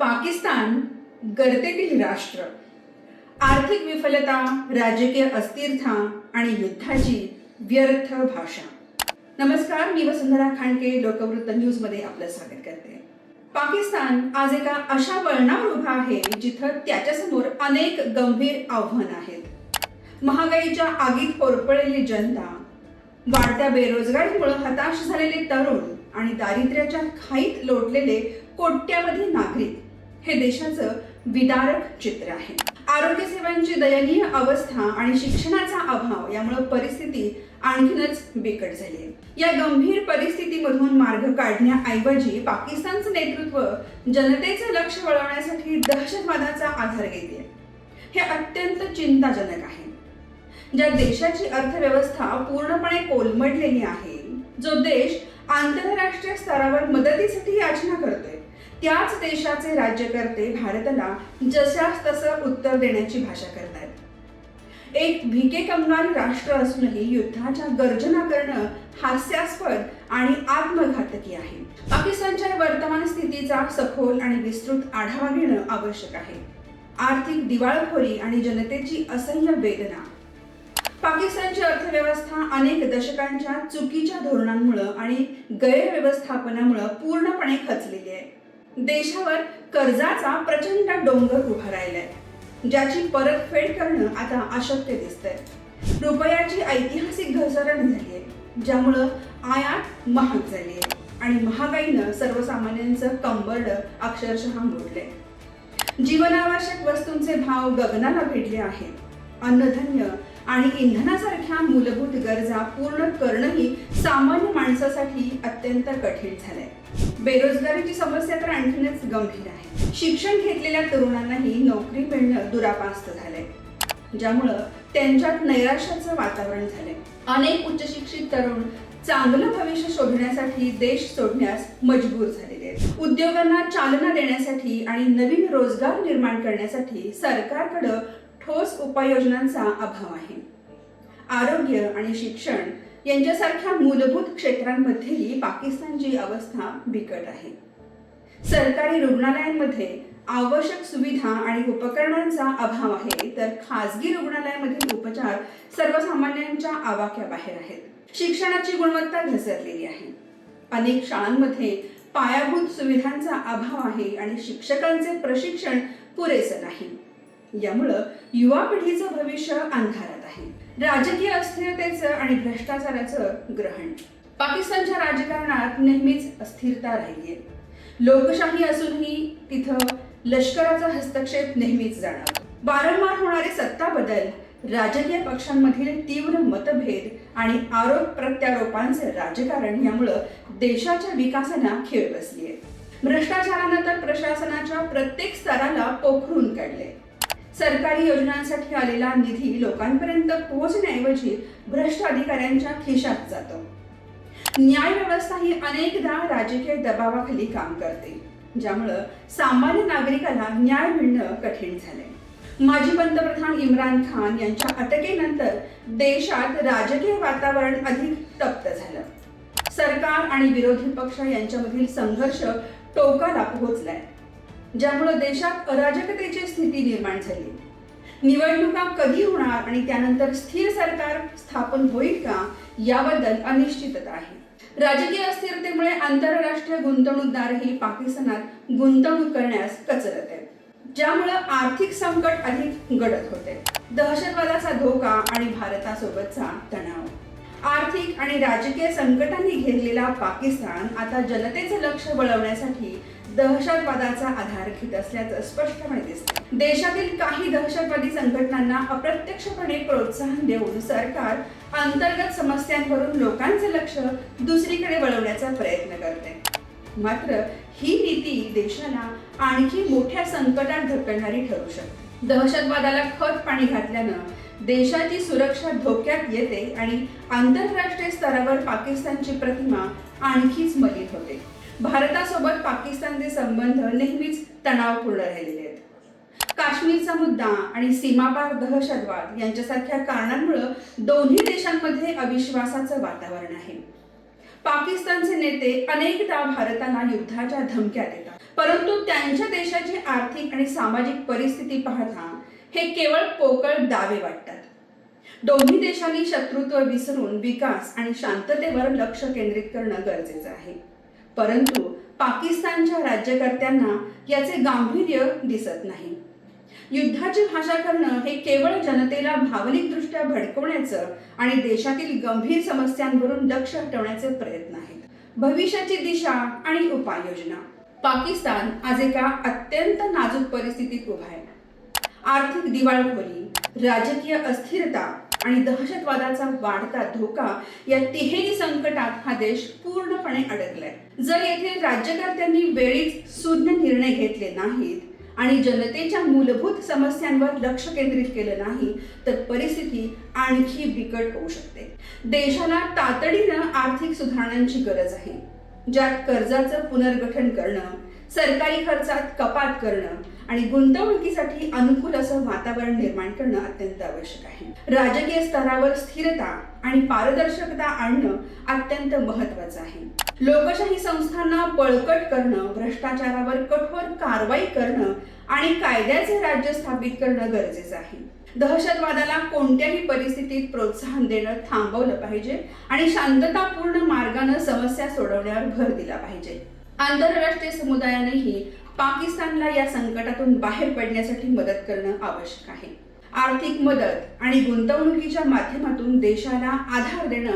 पाकिस्तान गर्तेतील राष्ट्र. आर्थिक विफलता राजकीय अस्थिरता आणि युद्धाची व्यर्थ भाषा. नमस्कार मी वसुंधरा खांडके लोकवृत्त न्यूजमध्ये आपलं स्वागत करते. पाकिस्तान आज एका अशा वळणावर उभा आहे जिथं त्याच्यासमोर अनेक गंभीर आव्हान आहेत. महागाईच्या आगीत होरपळलेली जनता वाढत्या बेरोजगारीमुळे हताश झालेले तरुण आणि दारिद्र्याच्या खाईत लोटलेले कोट्यावधी नागरिक हे देशाचं विदारक चित्र आहे. आरोग्य सेवांची दयनीय अवस्था आणि शिक्षणाचा अभाव यामुळे परिस्थिती आणखीनच बिकट झाली आहे. या गंभीर परिस्थितीमधून मार्ग काढण्याऐवजी पाकिस्तानचं नेतृत्व जनतेचं लक्ष वळवण्यासाठी दहशतवादाचा आधार घेते हे अत्यंत चिंताजनक आहे. ज्या देशाची अर्थव्यवस्था पूर्णपणे कोलमडलेली आहे जो देश आंतरराष्ट्रीय स्तरावर मदतीसाठी याचना करतोय त्याच देशाचे राज्यकर्ते भारताला जशास तसं उत्तर देण्याची भाषा करतात एक भिके कंगाल राष्ट्र असूनही युद्धाच्या गर्जना करणं हास्यास्पद आणि आत्मघातकी आहे. पाकिस्तानच्या वर्तमान स्थितीचा सखोल आणि विस्तृत आढावा घेणं आवश्यक आहे. आर्थिक दिवाळखोरी आणि जनतेची असह्य वेदना. पाकिस्तानची अर्थव्यवस्था अनेक दशकांच्या चुकीच्या धोरणांमुळं आणि गैरव्यवस्थापनामुळं पूर्णपणे खचलेली आहे. देशावर कर्जाचा प्रचंड डोंगर उभा राहिलाय. ज्याची परतफेड करणं आता अशक्य दिसतंय. रुपयाची ऐतिहासिक घसरण झाली आहे ज्यामुळं आयात महाग झाली आहे आणि महागाईनं सर्वसामान्यांचं कंबरड अक्षरशः मोडलंय. जीवनावश्यक वस्तूंचे भाव गगनाला भिडले आहेत. अन्नधान्य आणि इंधनासारख्या मूलभूत गरजा पूर्ण करणंही सामान्य माणसासाठी अत्यंत कठीण झालंय. बेरोजगारीची समस्या तर आणखीनच गंभीर आहे. शिक्षण घेतलेल्या तरुणांनाही नोकरी मिळणं दुरापास्त झालंय. ज्यामुळं त्यांच्यात नैराश्याचं वातावरण झालंय. अनेक उच्च शिक्षित तरुण चांगलं भविष्य शोधण्यासाठी देश सोडण्यास मजबूर झालेले आहेत. उद्योगांना चालना देण्यासाठी आणि नवीन रोजगार निर्माण करण्यासाठी सरकारकडं ठोस उपाययोजनांचा अभाव आहे. आरोग्य आणि शिक्षण यांच्यासारख्या मूलभूत क्षेत्रांमध्येही पाकिस्तानची अवस्था बिकट आहे. सरकारी रुग्णालयांमध्ये आवश्यक सुविधा आणि उपकरणांचा अभाव आहे तर खासगी रुग्णालयामधील उपचार सर्वसामान्यांच्या आवाक्याबाहेर आहेत. शिक्षणाची गुणवत्ता घसरलेली आहे. अनेक शाळांमध्ये पायाभूत सुविधांचा अभाव आहे आणि शिक्षकांचे प्रशिक्षण पुरेसं नाही. यामुळं युवा पिढीचं भविष्य अंधारात आहे राजकीय अस्थिरतेचं आणि भ्रष्टाचाराचं ग्रहण. पाकिस्तानच्या राजकारणात नेहमीच अस्थिरता राहिली आहे लोकशाही असूनही तिथं लष्कराचा हस्तक्षेप नेहमीच जाणार. वारंवार होणारे सत्ता बदल राजकीय पक्षांमधील तीव्र मतभेद आणि आरोप प्रत्यारोपांचे राजकारण यामुळं देशाच्या विकासाला खेळ बसली आहे भ्रष्टाचारानं तर प्रशासनाच्या प्रत्येक स्तराला पोखरून काढले सरकारी योजनांसाठी आलेला निधी लोकांपर्यंत पोहोचण्याऐवजी भ्रष्ट अधिकाऱ्यांच्या खिशात जातो. न्याय व्यवस्था ही अनेकदा राजकीय दबावाखाली काम करते ज्यामुळं सामान्य नागरिकाला न्याय मिळणं कठीण झालंय. माजी पंतप्रधान इम्रान खान यांच्या अटकेनंतर देशात राजकीय वातावरण अधिक तप्त झालं. सरकार आणि विरोधी पक्ष यांच्यामधील संघर्ष टोकाला पोहोचलाय. ज्यामुळे देशात अराजकतेची स्थिती निर्माण झाली. निवडणुका कधी होणार आणि त्यानंतर स्थिर सरकार स्थापन होईल का याबद्दल अनिश्चितता आहे. राजकीय अस्थिरतेमुळे आंतरराष्ट्रीय गुंतवणूकदारही पाकिस्तानात गुंतवणूक करण्यास कचरत आहेत. ज्यामुळे आर्थिक संकट अधिक गडद होते. दहशतवादाचा धोका आणि भारतासोबतचा तणाव. आर्थिक आणि राजकीय संकटांनी घेरलेला पाकिस्तान आता जनतेचं लक्ष वळवण्यासाठी दहशतवादाचा आधार घेत असल्याचं स्पष्टपणे दिसतं. देशातील काही दहशतवादी संघटनांना अप्रत्यक्षपणे प्रोत्साहन देऊन सरकार अंतर्गत समस्यांवरून लोकांचे लक्ष दुसरीकडे वळवण्याचा प्रयत्न करते. मात्र ही नीती देशाला आणखी मोठ्या संकटात ढकलणारी ठरू शकते. दहशतवादाला खत पाणी घातल्यानं देशाची सुरक्षा धोक्यात येते आणि आंतरराष्ट्रीय स्तरावर पाकिस्तानची प्रतिमा आणखीच मलित होते. भारतासोबत पाकिस्तानचे संबंध नेहमीच तणावपूर्ण राहिलेले आहेत. काश्मीरचा मुद्दा आणि सीमापार दहशतवाद यांच्यासारख्या कारणांमुळे दोन्ही देशांमध्ये अविश्वासाचं वातावरण आहे. पाकिस्तानचे नेते अनेकदा भारताला युद्धाच्या धमक्या देतात. परंतु त्यांच्या देशाची आर्थिक आणि सामाजिक परिस्थिती पाहता हे केवळ पोकळ दावे वाटतात. दोन्ही देशांनी शत्रुत्व विसरून विकास आणि शांततेवर लक्ष केंद्रित करणं गरजेचं आहे. परंतु पाकिस्तानच्या राज्यकर्त्यांना याचे गांभीर्य दिसत नाही. युद्धाची भाषा करणं हे केवळ जनतेला भावनिकदृष्ट्या भडकवण्याचं आणि देशातील गंभीर समस्यांवरून लक्ष हटवण्याचे प्रयत्न आहेत. भविष्याची दिशा आणि उपाययोजना. पाकिस्तान आज एका अत्यंत नाजूक परिस्थितीत उभा आहे. आर्थिक दिवाळखोरी राजकीय अस्थिरता आणि दहशतवादाचा वाढता धोका या तिहेरी संकटात हा देश पूर्णपणे अडकलाय. जर येथील राज्यकर्त्यांनी वेळीच सुज्ञ निर्णय घेतले नाहीत आणि जनतेच्या मूलभूत समस्यांवर लक्ष केंद्रित केलं नाही तर परिस्थिती आणखी बिकट होऊ शकते. देशाला तातडीनं आर्थिक सुधारणांची गरज आहे. ज्यात कर्जाचं पुनर्गठन करणं सरकारी खर्चात कपात करणं आणि गुंतवणुकीसाठी अनुकूल असं वातावरण निर्माण करणं अत्यंत आवश्यक आहे. राजकीय स्तरावर स्थिरता आणि पारदर्शकता आणणं अत्यंत महत्वाचं आहे. लोकशाही संस्थांना बळकट करणं भ्रष्टाचारावर कठोर कारवाई करणं आणि कायद्याचे राज्य स्थापित करणं गरजेचं आहे. दहशतवादाला कोणत्याही परिस्थितीत प्रोत्साहन देणं थांबवलं पाहिजे आणि शांततापूर्ण मार्गानं समस्या सोडवण्यावर भर दिला पाहिजे. आंतरराष्ट्रीय समुदायानेही पाकिस्तानला या संकटातून बाहेर पडण्यासाठी मदत करणं आवश्यक आहे. आर्थिक मदत आणि गुंतवणुकीच्या माध्यमातून देशाला आधार देणं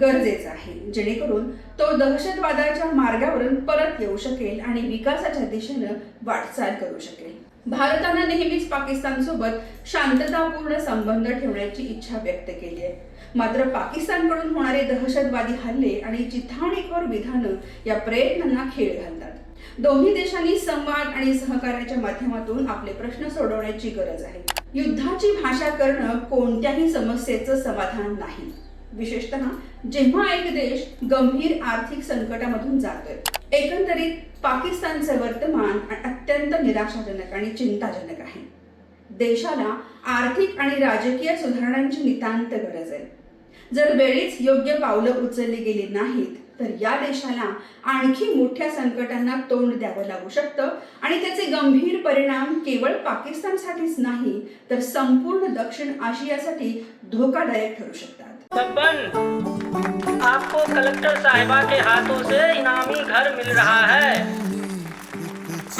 गरजेचं आहे. जेणेकरून तो दहशतवादाच्या मार्गावरून परत येऊ शकेल आणि विकासाच्या दिशेनं वाटचाल करू शकेल. भारतानं नेहमीच पाकिस्तानसोबत शांततापूर्ण संबंध ठेवण्याची इच्छा व्यक्त केली आहे. मात्र पाकिस्तानकडून होणारे दहशतवादी हल्ले आणि चिथावणीखोर विधानं या प्रयत्नांना खेळ घालतात. दोन्ही देशांनी संवाद आणि सहकार्याच्या माध्यमातून आपले प्रश्न सोडवण्याची गरज आहे. युद्धाची भाषा करणं कोणत्याही समस्येचं समाधान नाही. विशेषतः जेव्हा एक देश गंभीर आर्थिक संकटामधून जातोय एकंदरीत पाकिस्तानचे वर्तमान अत्यंत निराशाजनक आणि चिंताजनक आहे. देशाला आर्थिक आणि राजकीय सुधारणांची नितांत गरज आहे. जर वेळीच योग्य पावलं उचलली गेली नाहीत तर या देशाला आणखी मोठ्या संकटांना तोंड द्यावं लागू शकतं आणि त्याचे गंभीर परिणाम केवळ पाकिस्तानसाठीच नाही तर संपूर्ण दक्षिण आशियासाठी धोकादायक ठरू शकतात. आपको कलेक्टर साहिबा के हाथों से इनामी घर मिल रहा है।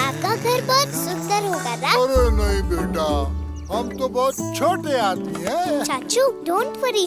आपका घर बहुत सुंदर होगा ना अरे नहीं बेटा हम तो बहुत छोटे आदमी हैं। चाचू डोंट वरी